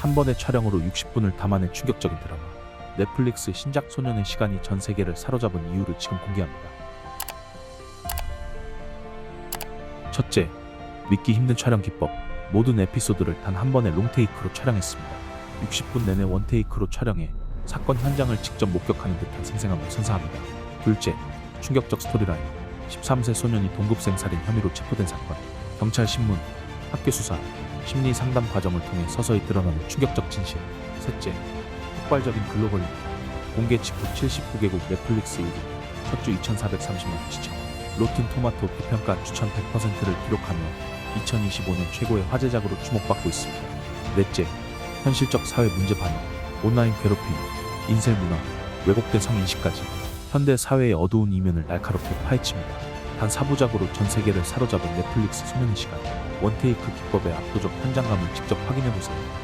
한 번의 촬영으로 60분을 담아낸 충격적인 드라마. 넷플릭스 신작 소년의 시간이 전 세계를 사로잡은 이유를 지금 공개합니다. 첫째, 믿기 힘든 촬영 기법. 모든 에피소드를 단 한 번의 롱테이크로 촬영했습니다. 60분 내내 원테이크로 촬영해 사건 현장을 직접 목격하는 듯한 생생함을 선사합니다. 둘째, 충격적 스토리라인. 13세 소년이 동급생 살인 혐의로 체포된 사건. 경찰 신문, 학교 수사, 심리 상담 과정을 통해 서서히 드러나는 충격적 진실. 셋째, 폭발적인 글로벌 인기. 공개 직후 79개국 넷플릭스 1위. 첫주 2,430만 시청. 로튼 토마토 비평가 추천 100%를 기록하며 2025년 최고의 화제작으로 주목받고 있습니다. 넷째, 현실적 사회 문제 반영, 온라인 괴롭힘, 인생 문화, 왜곡된 성인식까지 현대 사회의 어두운 이면을 날카롭게 파헤칩니다. 단 4부작으로 전 세계를 사로잡은 넷플릭스 소년의 시간, 원테이크 기법의 압도적 현장감을 직접 확인해보세요.